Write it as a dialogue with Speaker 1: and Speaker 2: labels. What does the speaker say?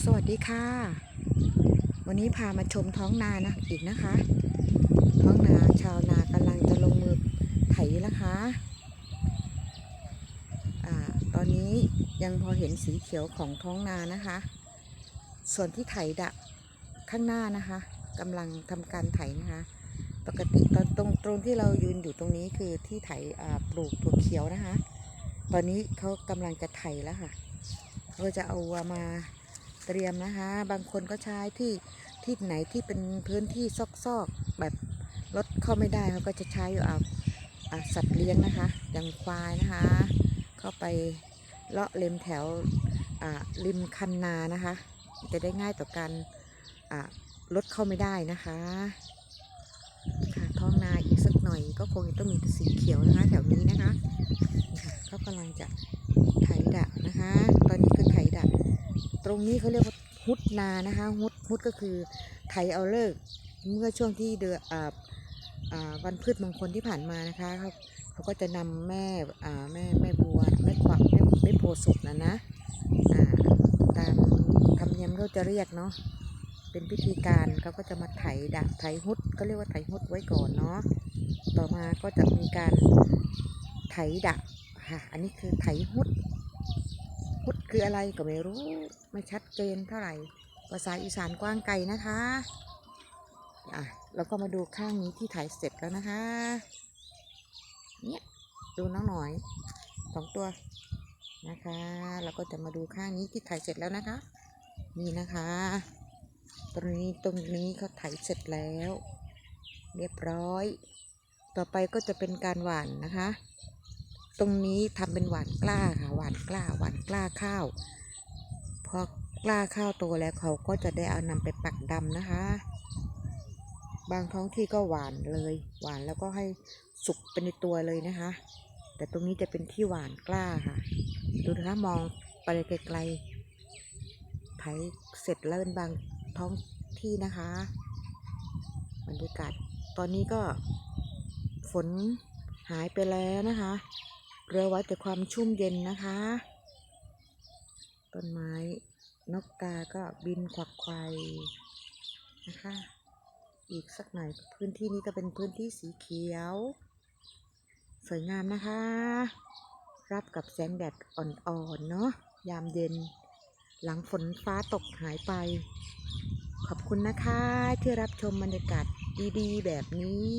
Speaker 1: สวัสดีค่ะ วันนี้พามาชมท้องนานะอีกนะคะ ท้องนาชาวนากำลังจะลงมือไถนะคะอาตอนนี้ยังพอเห็นสีเขียวของท้องนานะคะ ส่วนที่ไถดะข้างหน้านะคะกำลังทำการไถนะคะ ปกติตอนตรงตรงที่เรายืนอยู่ตรงนี้คือที่ไถปลูกถั่วเขียวนะคะ ตอนนี้เขากำลังจะไถแล้วค่ะเขาจะเอาวัวมา เตรียมนะคะ บางคนก็ใช้ที่ที่ไหนที่เป็นพื้นที่ซอกๆแบบรถเข้าไม่ได้เขาก็จะใช้เอาอ่าสัตว์เลี้ยงนะคะอย่างควายนะคะ เข้าไปเลาะเลมแถวริมคันนานะคะ จะได้ง่ายต่อการรถเข้าไม่ได้นะคะค่ะท้องนาอีกสักหน่อย ก็คงต้องมีสีเขียวนะคะ แถวนี้นะคะนี่ค่ะเขากำลังจะไถดะนะคะ ตอนนี้คือไถดะ ตรงนี้เขาเรียกว่าฮุดนานะคะฮุดฮุดก็คือไถเอาเลิกเมื่อช่วงที่เดือนวันพืชมงคลที่ผ่านมานะคะเขาเขาก็จะนำแม่แม่แม่บัวแม่ขวักแม่แม่โพสุกนะนะตามธรรมเนียมเขาจะเรียกเนาะเป็นพิธีการเขาก็จะมาไถดะไถฮุดก็เรียกว่าไถฮุดไว้ก่อนเนาะต่อมาก็จะมีการไถดะค่ะอันนี้คือไถฮุด พุทธคืออะไรก็ไม่รู้ ไม่ชัดเจนเท่าไหร่ ภาษาอีสานกว้างไกลนะคะอะเราก็มาดูข้างนี้ที่ถ่ายเสร็จแล้วนะคะ เนี่ยดูน้องหน่อยสองตัวนะคะ เราก็จะมาดูข้างนี้ที่ถ่ายเสร็จแล้วนะคะ นี่นะคะตรงนี้ตรงนี้เขาถ่ายเสร็จแล้ว เรียบร้อย ต่อไปก็จะเป็นการหว่านนะคะ ตรงนี้ทำเป็นหวานกล้าค่ะหวานกล้าหวานกล้าข้าวพอกล้าข้าวโตแล้วเขาก็จะได้เอานำไปปักดำนะคะ บางท้องที่ก็หวานเลย หวานแล้วก็ให้สุกเป็นในตัวเลยนะคะ แต่ตรงนี้จะเป็นที่หวานกล้าค่ะ ดูนะคะมองไปไกลๆไถเสร็จแล้วเป็นบางท้องที่นะคะบรรยากาศตอนนี้ก็ฝนหายไปแล้วนะคะ เหลือไว้แต่ความชุ่มเย็นนะคะ ต้นไม้นกกาก็บินขวักไขวนะคะ อีกสักหน่อยพื้นที่นี้ก็เป็นพื้นที่สีเขียว สวยงามนะคะ รับกับแสงแดดอ่อนๆเนาะยามเย็น หลังฝนฟ้าตกหายไป ขอบคุณนะคะที่รับชมบรรยากาศดีๆ แบบนี้